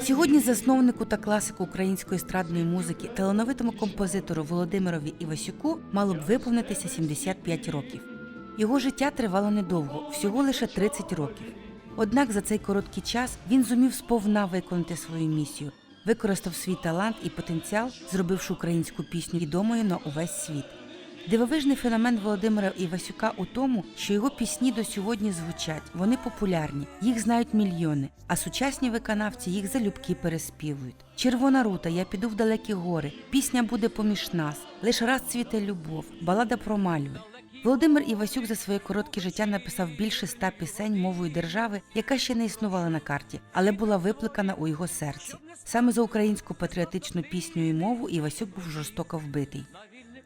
Сьогодні засновнику та класику української естрадної музики, талановитому композитору Володимирові Івасюку мало б виповнитися 75 років. Його життя тривало недовго, всього лише 30 років. Однак за цей короткий час він зумів сповна виконати свою місію, використав свій талант і потенціал, зробивши українську пісню відомою на увесь світ. Дивовижний феномен Володимира Івасюка у тому, що його пісні до сьогодні звучать, вони популярні, їх знають мільйони, а сучасні виконавці їх залюбки переспівують. Червона рута, я піду в далекі гори, пісня буде поміж нас, лиш раз цвіте любов, балада про мальви. Володимир Івасюк за своє коротке життя написав більше ста пісень мовою держави, яка ще не існувала на карті, але була випликана у його серці. Саме за українську патріотичну пісню і мову Івасюк був жорстоко вбитий.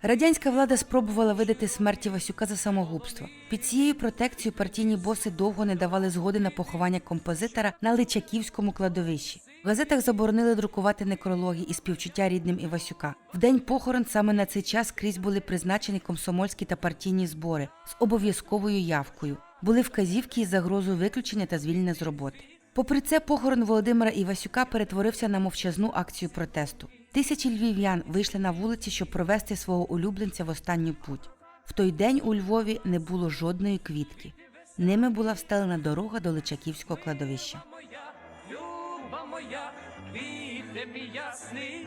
Радянська влада спробувала видати смерті Васюка за самогубство. Під цією протекцією партійні боси довго не давали згоди на поховання композитора на Личаківському кладовищі. В газетах заборонили друкувати некрологи і співчуття рідним Івасюка. В день похорон саме на цей час крізь були призначені комсомольські та партійні збори з обов'язковою явкою. Були вказівки із загрозою виключення та звільнення з роботи. Попри це, похорон Володимира Івасюка перетворився на мовчазну акцію протесту. Тисячі львів'ян вийшли на вулиці, щоб провести свого улюбленця в останню путь. В той день у Львові не було жодної квітки. Ними була встелена дорога до Личаківського кладовища. люба моя, квітне ясний,